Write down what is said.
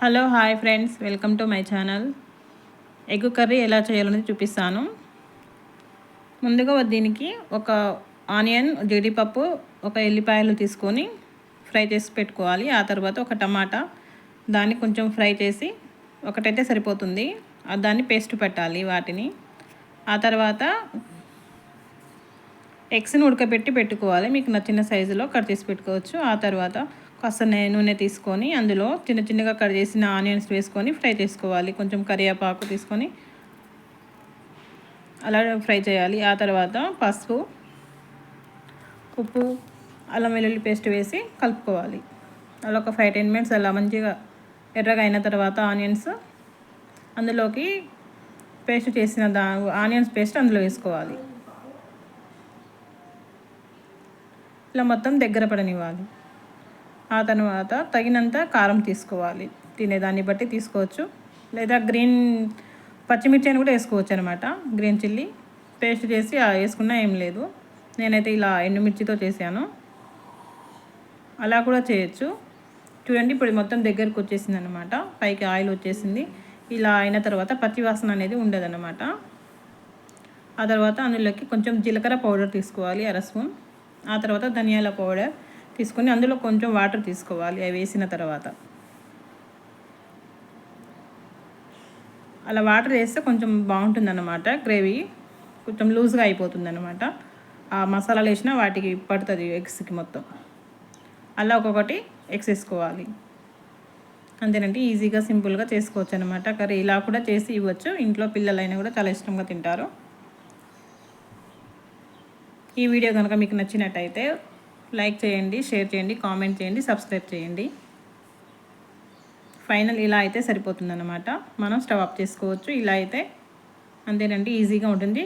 Hello hi friends. Welcome to my channel. Egg curry ఎలా చేయాలనేది చూపిస్తాను. ముందుగా దీనికి ఒక ఆనియన్ జీడిపప్పు ఒక ఎల్లిపాయలు తీసుకొని ఫ్రై చేసి పెట్టుకోవాలి. ఆ తర్వాత ఒక టమాటా దాన్ని కొంచెం ఫ్రై చేసి ఒకటైతే సరిపోతుంది. దాన్ని పేస్ట్ పెట్టాలి వాటిని. ఆ తర్వాత ఎగ్స్ని ఉడకబెట్టి పెట్టుకోవాలి. మీకు నచ్చిన సైజులో కట్ చేసి పెట్టుకోవచ్చు. ఆ తర్వాత కాస్త నూనె తీసుకొని అందులో చిన్న చిన్నగా కట్ చేసిన ఆనియన్స్ వేసుకొని ఫ్రై చేసుకోవాలి. కొంచెం కరివేపాకు తీసుకొని అలా ఫ్రై చేయాలి. ఆ తర్వాత పసుపు ఉప్పు అల్లం వెల్లుల్లి పేస్ట్ వేసి కలుపుకోవాలి. అలా ఒక ఫైవ్ టెన్ మినిట్స్ అలా మంచిగా ఎర్రగా అయిన తర్వాత ఆనియన్స్ అందులోకి పేస్ట్ చేసిన దా ఆనియన్స్ పేస్ట్ అందులో వేసుకోవాలి. ఇలా మొత్తం దగ్గర పడనివ్వాలి. ఆ తర్వాత తగినంత కారం తీసుకోవాలి. తినేదాన్ని బట్టి తీసుకోవచ్చు. లేదా గ్రీన్ పచ్చిమిర్చి అని కూడా వేసుకోవచ్చు అనమాట గ్రీన్ చిల్లీ పేస్ట్ చేసి వేసుకున్నా ఏం లేదు. నేనైతే ఇలా ఎండుమిర్చితో చేశాను. అలా కూడా చేయొచ్చు. చూడండి ఇప్పుడు మొత్తం దగ్గరకు వచ్చేసింది అనమాట పైకి ఆయిల్ వచ్చేసింది. ఇలా అయిన తర్వాత పచ్చి వాసన అనేది ఉండదన్నమాట. ఆ తర్వాత అందులోకి కొంచెం జీలకర్ర పౌడర్ తీసుకోవాలి అర స్పూన్. ఆ తర్వాత ధనియాల పౌడర్. తీసుకొని అందులో కొంచెం వాటర్ తీసుకోవాలి అవి వేసిన తర్వాత. అలా వాటర్ వేస్తే కొంచెం బాగుంటుంది అన్నమాట గ్రేవీ. కొంచెం లూజ్గా అయిపోతుంది అనమాట ఆ మసాలాలు వేసినా వాటికి పడుతుంది ఎగ్స్కి మొత్తం. అలా ఒక్కొక్కటి ఎగ్స్ వేసుకోవాలి. అంతేనంటే ఈజీగా సింపుల్గా చేసుకోవచ్చు అనమాట కర్రీ ఇలా కూడా చేసి ఇవ్వచ్చు. ఇంట్లో పిల్లలైనా కూడా చాలా ఇష్టంగా తింటారు. ఈ వీడియో కనుక మీకు నచ్చినట్టయితే లైక్ చేయండి షేర్ చేయండి కామెంట్ చేయండి సబ్స్క్రైబ్ చేయండి. ఫైనల్ ఇలా అయితే సరిపోతుందన్నమాట. మనం స్టవ్ ఆఫ్ చేసుకోవచ్చు. ఇలా అయితే అంతేనండి ఈజీగా ఉంటుంది.